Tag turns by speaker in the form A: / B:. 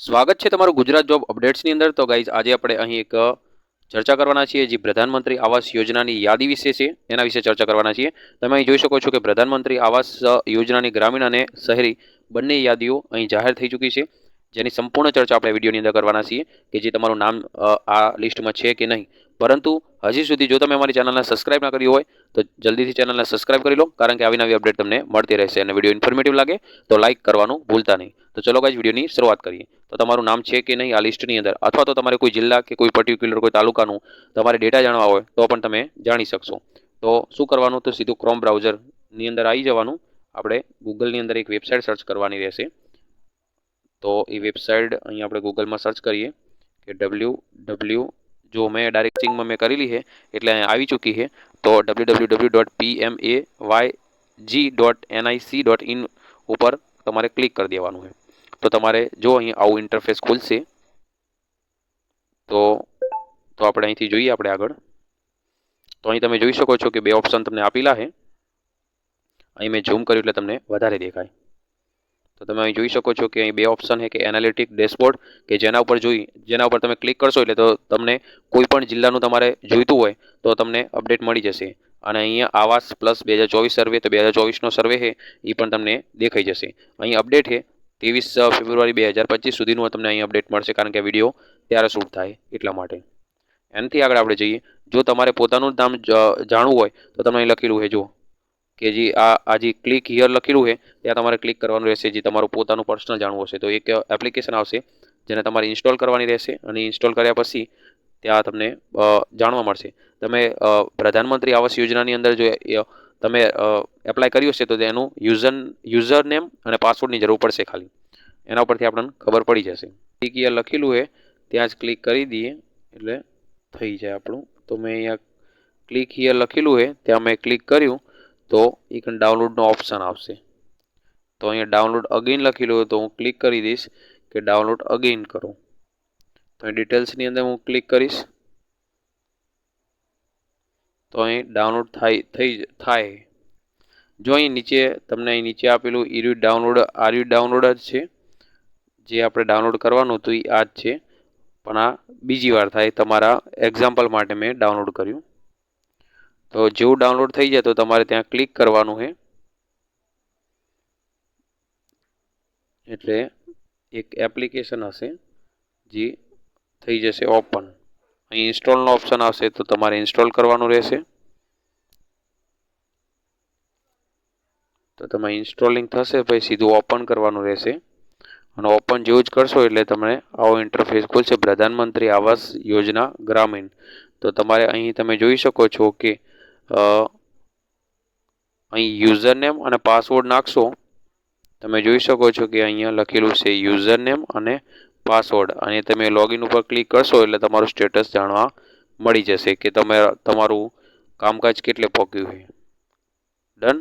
A: સ્વાગત છે તમારું ગુજરાત જોબ અપડેટ્સની અંદર. તો ગાઈઝ આજે આપણે અહીં એક ચર્ચા કરવાના છીએ જે પ્રધાનમંત્રી આવાસ યોજનાની યાદી વિશે છે. એના વિશે ચર્ચા કરવાના છીએ. તમે અહીં જોઈ શકો છો કે પ્રધાનમંત્રી આવાસ યોજનાની ગ્રામીણ અને શહેરી બંને યાદીઓ અહીં જાહેર થઈ ચૂકી છે. જેની સંપૂર્ણ ચર્ચા આપણે વિડીયોની અંદર કરવાના છીએ કે જે તમારું નામ આ લિસ્ટમાં છે કે નહીં. પરંતુ હજી સુધી જો તમે અમારી ચેનલને સબસ્ક્રાઇબ ના કરી હોય, તો જલ્દીથી ચેનલને સબસ્ક્રાઇબ કરી લો, કારણ કે આવી નવી અપડેટ તમને મળતી રહેશે અને વીડિયો ઇન્ફોર્મેટિવ લાગે તો લાઇક કરવાનું ભૂલતા નહીં. તો ચલો ગાઈઝ વિડીયોની શરૂઆત કરીએ. તો તમારું નામ છે કે નહીં આ લિસ્ટની અંદર? અથવા તો તમારે કોઈ જિલ્લા કે કોઈ પર્ટિક્યુલર કોઈ તાલુકાનું તમારે ડેટા જાણવા હોય, તો પણ તમે જાણી શકશો. તો શું કરવાનું? તો સીધું ક્રોમ બ્રાઉઝરની અંદર આવી જવાનું. આપણે ગૂગલની અંદર એક વેબસાઇટ સર્ચ કરવાની રહેશે. તો એ વેબસાઇટ અહીં આપણે ગૂગલમાં સર્ચ કરીએ કે ડબલ્યુ ડબલ્યુ જો મેં ડાયરેક્ટ સિંગમાં મેં કરેલી છે, એટલે અહીં આવી ચૂકી છે, તો W W W dot P M A Y G dot NIC dot in ઉપર તમારે ક્લિક કરી દેવાનું છે. તો તમારે જો અહીં આવું ઇન્ટરફેસ ખુલશે, તો તો આપણે અહીંથી જોઈએ આપણે આગળ. તો અહીં તમે જોઈ શકો છો કે બે ઓપ્શન તમને આપેલા છે. અહીં મેં ઝૂમ કર્યું એટલે તમને વધારે દેખાય. તો તમે અહીં જોઈ શકો છો કે અહીં બે ઓપ્શન છે, કે એનાલિટિક ડેશબોર્ડ કે જેના ઉપર જોઈ, જેના ઉપર તમે ક્લિક કરશો એટલે તો તમને કોઈ પણ જિલ્લાનું તમારે જોઈતું હોય તો તમને અપડેટ મળી જશે. અને અહીંયા આવાસ પ્લસ બે હજાર ચોવીસ સર્વે તો બે હજાર ચોવીસનો સર્વે છે એ પણ તમને દેખાઈ જશે. અહીં અપડેટ છે, ત્રેવીસ ફેબ્રુઆરી બે હજાર પચીસ સુધીનું તમને અહીં અપડેટ મળશે, કારણ કે વીડિયો ત્યારે શૂટ થાય એટલા માટે. એનાથી આગળ આપણે જઈએ. જો તમારે પોતાનું નામ જાણવું હોય તો તમે અહીં લખેલું છે જો કે જે આ આ જે ક્લિક હિયર લખેલું છે, ત્યાં તમારે ક્લિક કરવાનું રહેશે, જે તમારું પોતાનું પર્સનલ જાણવું હશે. તો એક એપ્લિકેશન આવશે, જેને તમારે ઇન્સ્ટોલ કરવાની રહેશે અને ઇન્સ્ટોલ કર્યા પછી ત્યાં તમને જાણવા મળશે. તમે પ્રધાનમંત્રી આવાસ યોજનાની અંદર જો તમે એપ્લાય કર્યું હશે, તો તેનું યુઝર યુઝર નેમ અને પાસવર્ડની જરૂર પડશે ખાલી. એના ઉપરથી આપણને ખબર પડી જશે. ક્લિક હિયર લખેલું છે, ત્યાં જ ક્લિક કરી દઈએ, એટલે થઈ જાય આપણું. તો મેં અહીંયા ક્લિક હિયર લખેલું છે, ત્યાં મેં ક્લિક કર્યું. તો એક ડાઉનલોડનો ઓપ્શન આવશે. તો અહીંયા ડાઉનલોડ અગેન લખેલું હોય તો હું ક્લિક કરી દઈશ કે ડાઉનલોડ અગેન કરો. તો અહીં ડિટેલ્સની અંદર હું ક્લિક કરીશ. તો અહીં ડાઉનલોડ થાય, થઈ થાય. જો અહીં નીચે, તમને અહીં નીચે આપેલું ઈર્યુ ડાઉનલોડ આર્યુ ડાઉનલોડ જ છે? જે આપણે ડાઉનલોડ કરવાનું હતું એ આ જ છે. પણ આ બીજી વાર થાય, તમારા એક્ઝામ્પલ માટે મેં ડાઉનલોડ કર્યું. તો જેવું ડાઉનલોડ થઈ જાય તો તમારે ત્યાં ક્લિક કરવાનું છે. એટલે એક એપ્લિકેશન હશે જે થઈ જશે ઓપન અહીં ઇન્સ્ટોલનો ઓપ્શન આવશે તો તમારે ઇન્સ્ટોલ કરવાનું રહેશે. તો તમે ઇન્સ્ટોલિંગ થશે પછી સીધું ઓપન કરવાનું રહેશે. અને ઓપન જેવું જ કરશો એટલે તમને આવો ઇન્ટરફેસ ખુલશે. પ્રધાનમંત્રી આવાસ યોજના ગ્રામીણ. તો તમારે અહીં તમે જોઈ શકો છો કે અહીં યુઝર નેમ અને પાસવર્ડ નાખશો. તમે જોઈ શકો છો કે અહીંયા લખેલું છે યુઝર નેમ અને પાસવર્ડ અને તમે લોગિન ઉપર ક્લિક કરશો એટલે તમારું સ્ટેટસ જાણવા મળી જશે કે તમે, તમારું કામકાજ કેટલે પહોંચ્યું છે. ડન